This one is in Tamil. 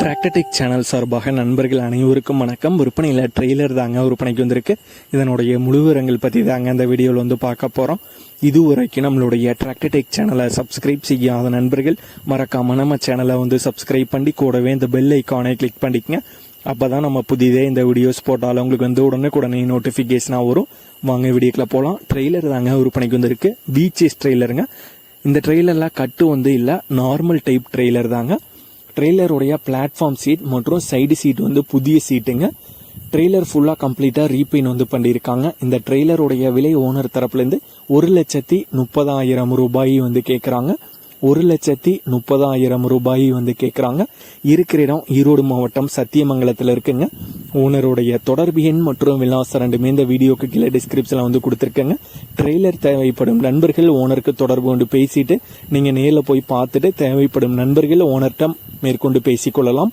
டிராக்டடிக் சேனல் சார்பாக நண்பர்கள் அனைவருக்கும் வணக்கம். விற்பனையில் ட்ரெய்லர் தாங்க விற்பனைக்கு வந்திருக்கு. இதனுடைய முழு விவரங்கள் பற்றி தாங்க அந்த வீடியோவில் வந்து பார்க்க போகிறோம் இதுவரைக்கும் நம்மளுடைய டிராக்டடெக் சேனலை சப்ஸ்கிரைப் செய்யாத நண்பர்கள் மறக்காம நம்ம சேனலை வந்து சப்ஸ்கிரைப் பண்ணி கூடவே இந்த பெல் ஐக்கானை கிளிக் பண்ணிக்கங்க. அப்போ தான் நம்ம புதிதே இந்த வீடியோஸ் போட்டாலும் உங்களுக்கு வந்து உடனுக்குடனே நோட்டிஃபிகேஷனாக வரும். வாங்க வீடியோக்கில் போகலாம் ட்ரெய்லர் தாங்க விற்பனைக்கு வந்திருக்கு. பீச்சஸ் ட்ரெய்லருங்க இந்த ட்ரெய்லர்லாம் கட்டு வந்து இல்லை. நார்மல் டைப் ட்ரெய்லர் தாங்க. ட்ரெய்லருடைய பிளாட்ஃபார்ம் சீட் மற்றும் சைடு சீட் வந்து புதிய சீட்டுங்க. ட்ரெய்லர் ஃபுல்லாக கம்ப்ளீட்டாக ரீபெயின் வந்து பண்ணியிருக்காங்க. இந்த ட்ரெய்லருடைய விலை ஓனர் தரப்புலேருந்து ஒரு லட்சத்தி முப்பதாயிரம் ரூபாய் வந்து கேட்குறாங்க ஒரு லட்சத்தி முப்பதாயிரம் ரூபாய் வந்து கேட்குறாங்க இருக்கிற இடம் ஈரோடு மாவட்டம் சத்தியமங்கலத்தில் இருக்குங்க. ஓனருடைய தொடர்பு எண் மற்றும் விலாசம் ரெண்டுமே இந்த வீடியோக்கு கீழே டிஸ்கிரிப்ஷனில் வந்து கொடுத்துருக்கேங்க. ட்ரெய்லர் தேவைப்படும் நண்பர்கள் ஓனருக்கு தொடர்பு கொண்டு பேசிட்டு நீங்கள் நேரில் போய் பார்த்துட்டு தேவைப்படும் நண்பர்கள் ஓனர்கிட்ட மேற்கொண்டு பேசிக்கொள்ளலாம்.